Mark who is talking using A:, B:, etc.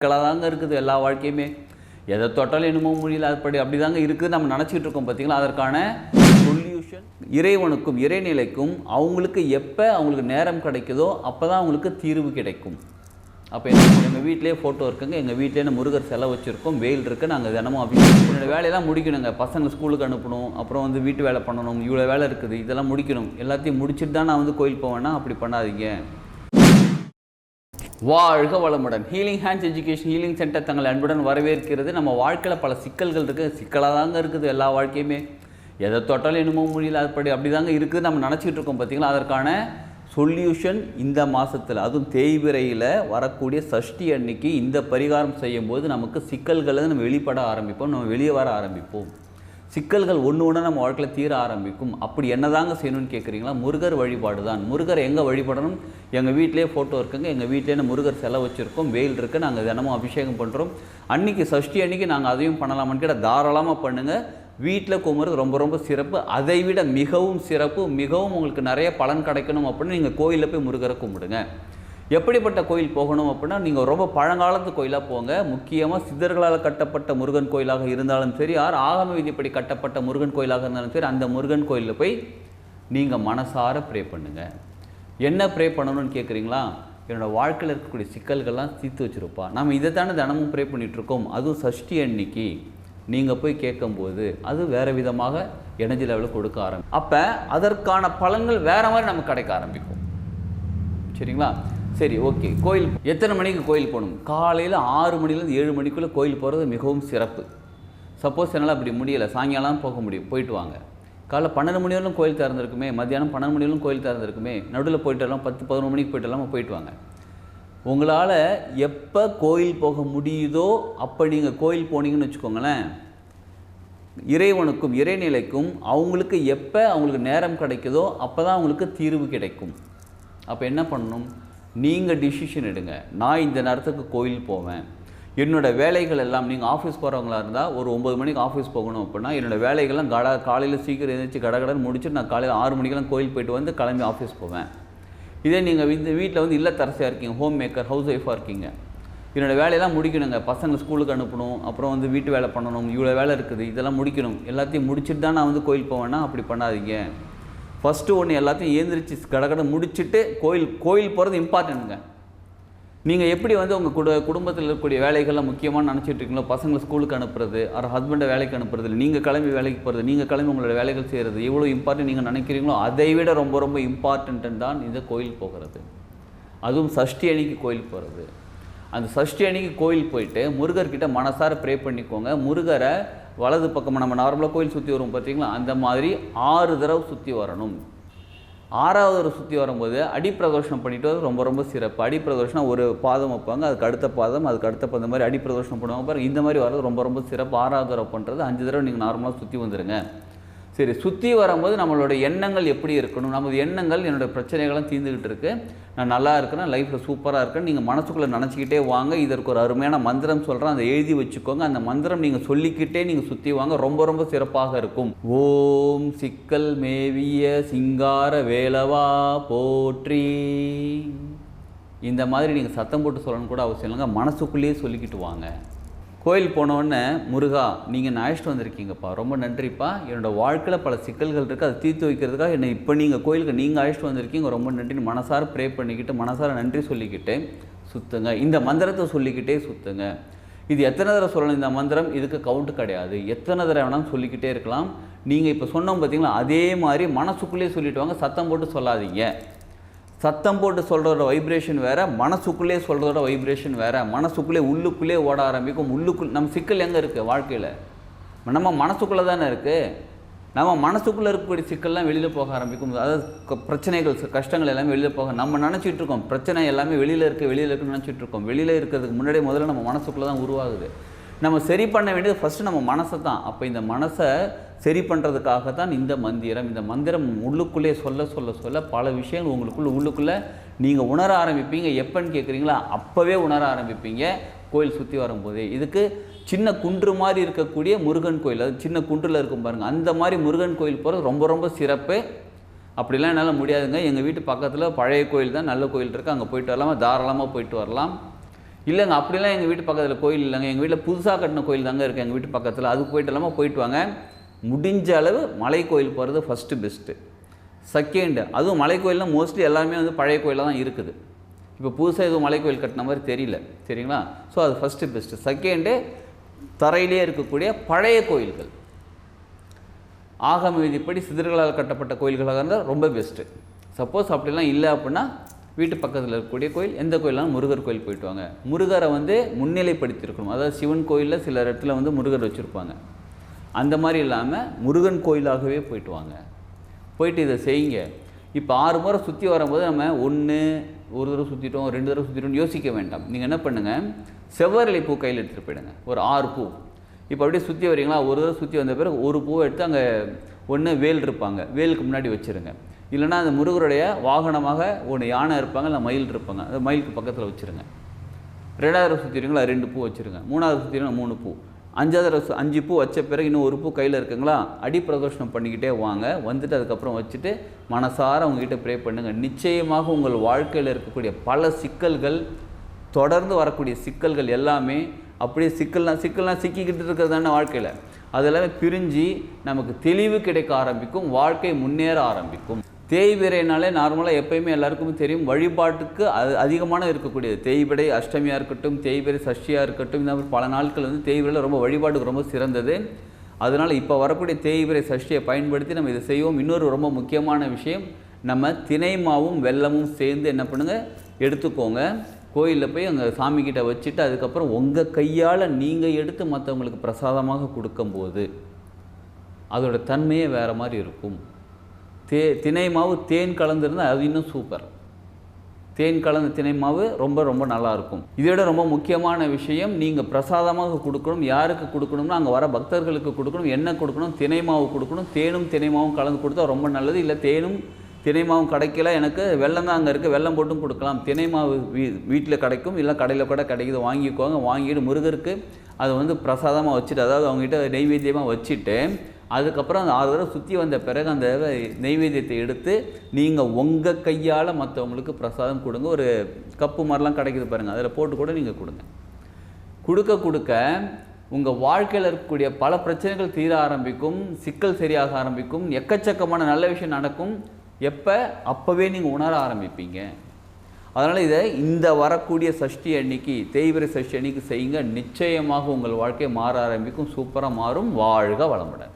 A: சிக்கலாக தாங்க இருக்குது எல்லா வாழ்க்கையுமே. எதை தொட்டாலும் என்னமோ முடியல அப்படி அப்படி தாங்க இருக்குது. நம்ம நினச்சிட்டு இருக்கோம் பார்த்தீங்களா அதற்கான சொல்யூஷன் இறைவனுக்கும் இறைநிலைக்கும் அவங்களுக்கு எப்போ அவங்களுக்கு நேரம் கிடைக்குதோ அப்போ தான் அவங்களுக்கு தீர்வு கிடைக்கும். அப்போ என்ன எங்கள் வீட்டிலேயே ஃபோட்டோ இருக்குங்க. எங்கள் வீட்டிலே முருகர் செலவு வச்சுருக்கோம். வெயில் இருக்குது நாங்கள் தினமும் அப்படின்னு என்னோடய வேலையெல்லாம் முடிக்கணுங்க. பசங்களை ஸ்கூலுக்கு அனுப்பணும் அப்புறம் வந்து வீட்டு வேலை பண்ணணும் இவ்வளோ வேலை இருக்குது இதெல்லாம் முடிக்கணும். எல்லாத்தையும் முடிச்சுட்டு தான் நான் வந்து கோயில் போவேன்னா அப்படி பண்ணாதீங்க. வாழ்க வளமுடன். Healing hands education healing centre தங்களை அன்புடன் வரவேற்கிறது. நம்ம வாழ்க்கையில் பல சிக்கல்கள் இருக்குது சிக்கலாக தாங்க இருக்குது எல்லா வாழ்க்கையுமே. எதை தொட்டாலும் என்னமோ முடியல அப்படி அப்படி தாங்க இருக்குது. நம்ம நினச்சிட்டு இருக்கோம் பார்த்திங்களா அதற்கான சொல்யூஷன் இந்த மாதத்தில் அதுவும் தேய்விரையில் வரக்கூடிய சஷ்டி அன்னைக்கு இந்த பரிகாரம் செய்யும்போது நமக்கு சிக்கல்களை நம்ம வெளிப்பட ஆரம்பிப்போம். நம்ம வெளியே வர ஆரம்பிப்போம். சிக்கல்கள் ஒன்று ஒன்று நம்ம வாழ்க்கையில் தீர ஆரம்பிக்கும். அப்படி என்னதாங்க செய்யணும்னு கேட்குறீங்களா முருகர் வழிபாடு தான் முருகர் எங்கே வழிபடணும்? எங்கள் வீட்டிலேயே ஃபோட்டோ இருக்குங்க. எங்கள் வீட்டிலே முருகர் செலவு வச்சுருக்கோம். வெயில் இருக்குது நாங்கள் தினமும் அபிஷேகம் பண்ணுறோம் அன்னைக்கு சஷ்டி அன்னைக்கு நாங்கள் அதையும் பண்ணலாமான்னு கேட்டால் தாராளமாக பண்ணுங்கள் வீட்டில் கும்புறது ரொம்ப ரொம்ப சிறப்பு. அதை விட மிகவும் சிறப்பு. மிகவும் உங்களுக்கு நிறைய பலன் கிடைக்கணும் அப்படின்னு நீங்கள் கோயிலில் போய் முருகரை கும்பிடுங்க. எப்படிப்பட்ட கோயில் போகணும் அப்படின்னா நீங்கள் ரொம்ப பழங்காலத்து கோயிலாக போங்க. முக்கியமாக சித்தர்களால் கட்டப்பட்ட முருகன் கோயிலாக இருந்தாலும் சரி யார் ஆகம விதிப்படி கட்டப்பட்ட முருகன் கோயிலாக இருந்தாலும் சரி அந்த முருகன் கோயிலில் போய் நீங்கள் மனசார ப்ரே பண்ணுங்க. என்ன ப்ரே பண்ணணும்னு கேட்குறீங்களா என்னோடய வாழ்க்கையில் இருக்கக்கூடிய சிக்கல்கள்லாம் தீர்த்து வச்சுருப்பா. நம்ம இதை தானே தினமும் ப்ரே பண்ணிகிட்ருக்கோம் அதுவும் சஷ்டி அன்னைக்கு நீங்கள் போய் கேட்கும்போது அது வேறு விதமாக எனர்ஜி லெவலில் கொடுக்க ஆரம்பி அப்போ அதற்கான பலன்கள் வேறு மாதிரி நமக்கு கிடைக்க ஆரம்பிக்கும். சரிங்களா? சரி ஓகே. கோயில் எத்தனை மணிக்கு கோயில் போகணும்? காலையில் ஆறு மணிலேருந்து ஏழு மணிக்குள்ளே கோயில் போகிறது மிகவும் சிறப்பு. சப்போஸ் என்னால் அப்படி முடியலை சாயங்காலம் போக முடியும் போயிட்டு வாங்க. காலைல பன்னெண்டு மணி வரலும் கோயில் திறந்துருக்குமே மத்தியானம் பன்னெண்டு மணி வரலும் கோயில் திறந்துருக்குமே நடுவில் போயிட்டு வரலாம் பத்து பதினொரு மணிக்கு போயிட்டு போயிட்டு வாங்க. உங்களால் எப்போ கோயில் போக முடியுதோ அப்போ நீங்கள் கோயில் போனீங்கன்னு வச்சுக்கோங்களேன் இறைவனுக்கும் இறைநிலைக்கும் அவங்களுக்கு எப்போ அவங்களுக்கு நேரம் கிடைக்குதோ அப்போ தான் அவங்களுக்கு தீர்வு கிடைக்கும். அப்போ என்ன பண்ணணும்? நீங்கள் டிசிஷன் எடுங்க. நான் இந்த நேரத்துக்கு கோயில் போவேன். என்னோடய வேலைகள் எல்லாம் நீங்கள் ஆஃபீஸ் போகிறவங்களா இருந்தால் ஒரு ஒம்பது மணிக்கு ஆஃபீஸ் போகணும் அப்படின்னா என்னோடய வேலைகள்லாம் கட காலையில் சீக்கிரம் எழுந்திரிச்சு கடகடன் முடிச்சுட்டு நான் காலையில் ஆறு மணிக்கெல்லாம் கோயில் போயிட்டு வந்து கிளம்பி ஆஃபீஸ் போவேன். இதே நீங்கள் இந்த வீட்டில் வந்து இல்லத்தரசியாக இருக்கீங்க ஹோம் மேக்கர் ஹவுஸ் ஒய்ஃபாக இருக்கீங்க. என்னோடய வேலையெல்லாம் முடிக்கணுங்க. பசங்க ஸ்கூலுக்கு அனுப்பணும் அப்புறம் வந்து வீட்டு வேலை பண்ணணும் இவ்வளோ வேலை இருக்குது இதெல்லாம் முடிக்கணும். எல்லாத்தையும் முடிச்சுட்டு தான் நான் வந்து கோயில் போவேன்னா அப்படி பண்ணாதீங்க. ஃபஸ்ட்டு ஒன்று எல்லாத்தையும் ஏந்திரிச்சு கடகடை முடிச்சுட்டு கோயில் கோயில் போகிறது இம்பார்ட்டண்ட்டுங்க நீங்கள் எப்படி வந்து உங்கள் குடு குடும்பத்தில் இருக்கக்கூடிய வேலைகள்லாம் முக்கியமாக நினச்சிட்டு இருக்கீங்களோ பசங்களை ஸ்கூலுக்கு அனுப்புறது அவர் ஹஸ்பண்டை வேலைக்கு அனுப்புறது இல்லை நீங்கள் கிளம்பி வேலைக்கு போகிறது நீங்கள் கிளம்பி உங்களோட வேலைகள் செய்கிறது எவ்வளோ இம்பார்ட்டன்ட் நீங்கள் நினைக்கிறீங்களோ அதை விட ரொம்ப ரொம்ப இம்பார்ட்டன்ட்டு தான் இந்த கோயில் போகிறது. அதுவும் சஷ்டி அன்னைக்கு கோயில் போகிறது. அந்த சஷ்டி அன்னைக்கு கோயில் போயிட்டு முருகர்கிட்ட மனசார ப்ரே பண்ணிக்கோங்க. முருகரை வலது பக்கமாக நம்ம நார்மலாக கோயில் சுற்றி வரும் பார்த்தீங்களா அந்த மாதிரி ஆறு தடவை சுற்றி வரணும். ஆறாவது தடவை சுற்றி வரும்போது அடிப்பிரதோஷனம் பண்ணிட்டு ரொம்ப ரொம்ப சிறப்பு. அடிப்பிரதோஷனம் ஒரு பாதம் வைப்பாங்க அதுக்கு அடுத்த பாதம் அதுக்கு அடுத்த பாதம் மாதிரி அடிப்பிரதோஷனம் பண்ணுவாங்க பாருங்கள் இந்த மாதிரி வர்றது ரொம்ப ரொம்ப சிறப்பு. ஆறாவது தடவை பண்ணுறது அஞ்சு தடவை நீங்கள் நார்மலாக சுற்றி வந்துடுங்க சரி சுற்றி வரும்போது நம்மளோட எண்ணங்கள் எப்படி இருக்கணும்? நமது எண்ணங்கள் என்னோடய பிரச்சனைகள்லாம் தீர்ந்துக்கிட்டு இருக்கு. நான் நல்லா இருக்கிறேன் லைஃப்பில் சூப்பராக இருக்கேன்? நீங்கள் மனசுக்குள்ளே நினச்சிக்கிட்டே வாங்க. இதற்கு ஒரு அருமையான மந்திரம் சொல்கிறேன் அதை எழுதி வச்சுக்கோங்க. அந்த மந்திரம் நீங்கள் சொல்லிக்கிட்டே நீங்கள் சுற்றி வாங்க. ரொம்ப ரொம்ப சிறப்பாக இருக்கும். ஓம் சிக்கல் மேவிய சிங்கார வேலவா போற்றி. இந்த மாதிரி நீங்கள் சத்தம் போட்டு சொல்லணும் கூட அவசியம் இல்லைங்க. மனசுக்குள்ளேயே சொல்லிக்கிட்டு வாங்க. கோயில் போனோடனே முருகா நீங்கள் நான் அழைச்சிட்டு வந்திருக்கீங்கப்பா. ரொம்ப நன்றிப்பா. என்னோடய வாழ்க்கையில் பல சிக்கல்கள் இருக்குது அதை தீர்த்து வைக்கிறதுக்காக என்னை இப்போ நீங்கள் கோயிலுக்கு நீங்கள் அழைச்சிட்டு வந்திருக்கீங்க. ரொம்ப நன்றி மனசார ப்ரே பண்ணிக்கிட்டு மனசார நன்றி சொல்லிக்கிட்டு சுற்றுங்க இந்த மந்திரத்தை சொல்லிக்கிட்டே சுற்றுங்க இது எத்தனை தடவை சொல்லணும் இந்த மந்திரம்? இதுக்கு கவுண்ட் கிடையாது. எத்தனை தடவை வேணாலும் சொல்லிக்கிட்டே இருக்கலாம். நீங்கள் இப்போ சொன்னோம் பார்த்தீங்களா அதே மாதிரி மனசுக்குள்ளேயே சொல்லிவிட்டு வாங்க. சத்தம் போட்டு சொல்லாதீங்க. சத்தம் போட்டு சொல்கிறதோட வைப்ரேஷன் வேறு மனசுக்குள்ளே சொல்கிறதோட வைப்ரேஷன் வேறு மனசுக்குள்ளே உள்ளுக்குள்ளே ஓட ஆரம்பிக்கும். உள்ளுக்குள் நம்ம சிக்கல் எங்கே இருக்குது வாழ்க்கையில்? நம்ம மனசுக்குள்ளே தானே இருக்குது நம்ம மனசுக்குள்ளே இருக்கக்கூடிய சிக்கல்லாம் வெளியில் போக ஆரம்பிக்கும். அதாவது பிரச்சனைகள் கஷ்டங்கள் எல்லாமே வெளியில் போக நம்ம நினச்சிட்டு இருக்கோம். பிரச்சனை எல்லாமே வெளியில் இருக்க வெளியில் இருக்குன்னு நினச்சிட்டு இருக்கோம். வெளியில் இருக்கிறதுக்கு முன்னாடி முதல்ல நம்ம மனசுக்குள்ளே தான் உருவாகுது. நம்ம சரி பண்ண வேண்டியது ஃபஸ்ட்டு நம்ம மனசை தான் அப்போ இந்த மனசை சரி பண்ணுறதுக்காக தான் இந்த மந்திரம் இந்த மந்திரம் உள்ளுக்குள்ளே சொல்ல சொல்ல சொல்ல பல விஷயங்கள் உங்களுக்குள்ள உள்ளுக்குள்ளே நீங்கள் உணர ஆரம்பிப்பீங்க. எப்போன்னு கேட்குறீங்களா அப்போவே உணர ஆரம்பிப்பீங்க. கோயில் சுற்றி வரும்போதே. இதுக்கு சின்ன குன்று மாதிரி இருக்கக்கூடிய முருகன் கோயில். அது சின்ன குன்றில் இருக்கும் பாருங்கள் அந்த மாதிரி முருகன் கோயில் போகிறது ரொம்ப ரொம்ப சிறப்பு. அப்படிலாம் என்னால் முடியாதுங்க. எங்கள் வீட்டு பக்கத்தில் பழைய கோயில் தான். நல்ல கோயில் இருக்குது அங்கே போயிட்டு வரலாமா? தாராளமாக போயிட்டு வரலாம். இல்லைங்க அப்படிலாம் எங்கள் வீட்டு பக்கத்தில் கோயில் இல்லைங்க. எங்கள் வீட்டில் புதுசாக கட்டின கோயில் தாங்க இருக்குது எங்கள் வீட்டு பக்கத்தில். அதுக்கு போயிட்டு இல்லாமல் போயிட்டு வாங்க. முடிஞ்ச அளவு மலை கோயில் போகிறது ஃபஸ்ட்டு பெஸ்ட்டு செகண்டு அதுவும் மலை கோயில்னால் மோஸ்ட்லி எல்லாமே வந்து பழைய கோயிலாக தான் இருக்குது. இப்போ புதுசாக எதுவும் மலை கோயில் கட்டின மாதிரி தெரியல. சரிங்களா? ஸோ அது ஃபஸ்ட்டு பெஸ்ட்டு செகண்டு தரையிலே இருக்கக்கூடிய பழைய கோயில்கள். ஆகம விதிப்படி சிதறுகளால் கட்டப்பட்ட கோயில்களாக இருந்தால் ரொம்ப பெஸ்ட்டு சப்போஸ் அப்படிலாம் இல்லை அப்படின்னா வீட்டு பக்கத்தில் இருக்கக்கூடிய கோயில் எந்த கோயிலாலும் முருகர் கோயில் போயிட்டு வாங்க. முருகரை வந்து முன்னிலைப்படுத்தியிருக்கணும். அதாவது சிவன் கோயிலில் சில இடத்துல வந்து முருகர் வச்சுருப்பாங்க. அந்த மாதிரி இல்லாமல் முருகன் கோயிலாகவே போயிட்டு வாங்க. போயிட்டு இதை செய்யுங்க. இப்போ ஆறு முறை சுற்றி வரும்போது நம்ம ஒன்று ஒரு தடவை சுற்றிட்டோம் ரெண்டு தடவை சுற்றிட்டோம் யோசிக்க வேண்டாம். நீங்கள் என்ன பண்ணுங்கள் செவ்வரளி பூ கையில் எடுத்துகிட்டு போயிடுங்க. ஒரு ஆறு பூ. இப்போ அப்படியே சுற்றி வரீங்களா? ஒரு தடவை சுற்றி வந்த பிறகு ஒரு பூவை எடுத்து அங்கே ஒன்று வேல் இருப்பாங்க. வேலுக்கு முன்னாடி வச்சுருங்க. இல்லைன்னா அந்த முருகருடைய வாகனமாக ஒன்று யானை இருப்பாங்க இல்லை மயில் இருப்பாங்க. அந்த மயிலுக்கு பக்கத்தில் வச்சுருங்க. ரெண்டாவது தடவை சுற்றிடுங்களா ரெண்டு பூ வச்சுருங்க. மூணாவது சுற்றிடுங்க மூணு பூ. அஞ்சாவது தடவை அஞ்சு பூ வச்ச பிறகு இன்னும் ஒரு பூ கையில் இருக்குங்களா? அடி பிரதோஷனம் பண்ணிக்கிட்டே வாங்க. வந்துட்டு அதுக்கப்புறம் வச்சுட்டு மனசார உங்ககிட்ட ப்ரே பண்ணுங்கள் நிச்சயமாக உங்கள் வாழ்க்கையில் இருக்கக்கூடிய பல சிக்கல்கள் தொடர்ந்து வரக்கூடிய சிக்கல்கள் எல்லாமே அப்படியே சிக்கல்லாம் சிக்கல்லாம் சிக்கிக்கிட்டு இருக்கிறது தானே வாழ்க்கையில். அதெல்லாமே பிரிஞ்சு நமக்கு தெளிவு கிடைக்க ஆரம்பிக்கும் வாழ்க்கை முன்னேற ஆரம்பிக்கும். தேய்பிரைனாலே நார்மலாக எப்பயுமே எல்லாருக்குமே தெரியும். வழிபாட்டுக்கு அது அதிகமான இருக்கக்கூடியது. தேய்பிரை அஷ்டமியாக இருக்கட்டும் தேய்பிரை சஷ்டியாக இருக்கட்டும் இந்த மாதிரி பல நாட்கள் வந்து தேய்பிரையில் ரொம்ப வழிபாட்டுக்கு ரொம்ப சிறந்தது. அதனால் இப்போ வரக்கூடிய தேய்பிரை சஷ்டியை பயன்படுத்தி நம்ம இதை செய்வோம். இன்னொரு ரொம்ப முக்கியமான விஷயம் நம்ம தினை மாவும் வெல்லமும் சேர்ந்து என்ன பண்ணுங்கள் எடுத்துக்கோங்க. கோயிலில் போய் அங்கே சாமிக்கிட்ட வச்சுட்டு அதுக்கப்புறம் உங்கள் கையால் நீங்கள் எடுத்து மற்றவங்களுக்கு பிரசாதமாக கொடுக்கும்போது அதோட தன்மையே வேறு மாதிரி இருக்கும். தே தினை மாவு தேன் கலந்துருந்தால் அது இன்னும் சூப்பர். தேன் கலந்த தினை மாவு ரொம்ப ரொம்ப நல்லாயிருக்கும். இதோட ரொம்ப முக்கியமான விஷயம் நீங்கள் பிரசாதமாக கொடுக்கணும் யாருக்கு கொடுக்கணும்னா அங்கே வர பக்தர்களுக்கு கொடுக்கணும் என்ன கொடுக்கணும் தினை மாவு கொடுக்கணும் தேனும் தினை மாவும் கலந்து கொடுத்தா ரொம்ப நல்லது. இல்லை தேனும் தினை மாவும் கிடைக்கல எனக்கு வெள்ளம் தான் அங்கே இருக்குது வெள்ளம் போட்டும் கொடுக்கலாம். தினை மாவு வீ வீட்டில் கிடைக்கும் இல்லை கடையில் கூட கிடைக்குது வாங்கிக்கோங்க வாங்கிட்டு முருகருக்கு அதை வந்து பிரசாதமாக வச்சுட்டு அதாவது அவங்ககிட்ட நெய்வேத்தியமாக வச்சுட்டு அதுக்கப்புறம் அந்த ஆறு தடவை சுற்றி வந்த பிறகு அந்த நெய்வேத்தியத்தை எடுத்து நீங்கள் உங்கள் கையால் மற்றவங்களுக்கு பிரசாதம் கொடுங்க. ஒரு கப்பு மாதிரிலாம் கிடைக்குது பாருங்கள் அதில் போட்டு கூட நீங்கள் கொடுங்க. கொடுக்க கொடுக்க உங்கள் வாழ்க்கையில் இருக்கக்கூடிய பல பிரச்சனைகள் தீர ஆரம்பிக்கும் சிக்கல் சரியாக ஆரம்பிக்கும் எக்கச்சக்கமான நல்ல விஷயம் நடக்கும். எப்போ? அப்போவே நீங்கள் உணர ஆரம்பிப்பீங்க. அதனால் இதை இந்த வரக்கூடிய சஷ்டி அன்னைக்கு தேய்பிரை சஷ்டி அன்னைக்கு செய்யுங்க. நிச்சயமாக உங்கள் வாழ்க்கை மாற ஆரம்பிக்கும். சூப்பராக மாறும். வாழ்க வளமுடன்.